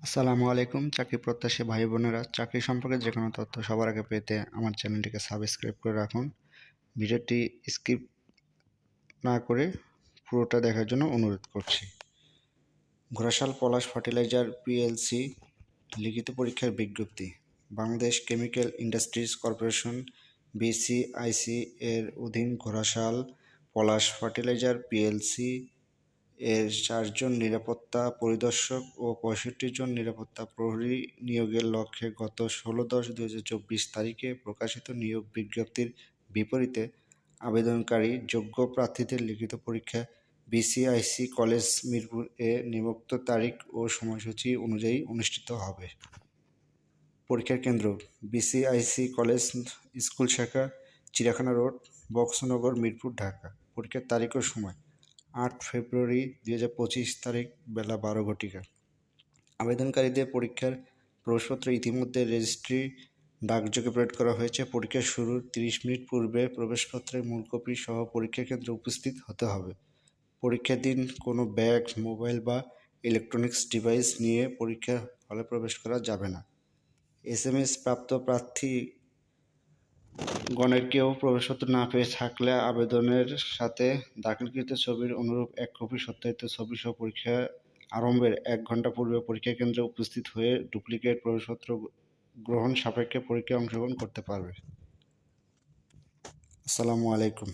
আসসালামু আলাইকুম, চাকরি প্রত্যাশী ভাই বোনেরা। চাকরি সম্পর্কে যে কোনো তথ্য সবার আগে পেতে আমার চ্যানেলটিকে সাবস্ক্রাইব করে রাখুন। ভিডিওটি স্কিপ না করে পুরোটা দেখার জন্য অনুরোধ করছি। ঘোড়াশাল পলাশ ফার্টিলাইজার পিএলসি লিখিত পরীক্ষার বিজ্ঞপ্তি। Bangladesh chemical industries corporation BCIC এর অধীন ঘোড়াশাল পলাশ ফার্টিলাইজার পিএলসি এর চারজন নিরাপত্তা পরিদর্শক ও পঁয়ষট্টি জন নিরাপত্তা প্রহরী নিয়োগের লক্ষ্যে গত ষোলো দশ দু চব্বিশ তারিখে প্রকাশিত নিয়োগ বিজ্ঞপ্তির বিপরীতে আবেদনকারী যোগ্য প্রার্থীদের লিখিত পরীক্ষা বিসিআইসি কলেজ মিরপুর এ নিযুক্ত তারিখ ও সময়সূচি অনুযায়ী অনুষ্ঠিত হবে। পরীক্ষার কেন্দ্র বিসিআইসি কলেজ স্কুল শাখা চিড়াখানা রোড, বক্সনগর, মিরপুর, ঢাকা। পরীক্ষার তারিখ ও সময় আট ফেব্রুয়ারি দুই হাজার পঁচিশ তারিখ বেলা বারো ঘটিকা। আবেদনকারীদের পরীক্ষার প্রবেশপত্র ইতিমধ্যে রেজিস্ট্রি ডাকযোগে প্রেরণ করা হয়েছে। পরীক্ষা শুরুর তিরিশ মিনিট পূর্বে প্রবেশপত্রের মূল কপি সহ পরীক্ষা কেন্দ্রে উপস্থিত হতে হবে। পরীক্ষার দিন কোনো ব্যাগ, মোবাইল বা ইলেকট্রনিক্স ডিভাইস নিয়ে পরীক্ষা হলে প্রবেশ করা যাবে না। এস এম এস প্রাপ্ত প্রার্থী গণের কেউ প্রবেশপত্র না পেয়ে থাকলে আবেদনের সাথে দাখিলকৃত ছবির অনুরূপ এক কপি সত্যায়িত ছবি সহ পরীক্ষা আরম্ভের এক ঘণ্টা পূর্বে পরীক্ষা কেন্দ্রে উপস্থিত হয়ে ডুপ্লিকেট প্রবেশপত্র গ্রহণ সাপেক্ষে পরীক্ষায় অংশগ্রহণ করতে পারবে। আসসালামু আলাইকুম।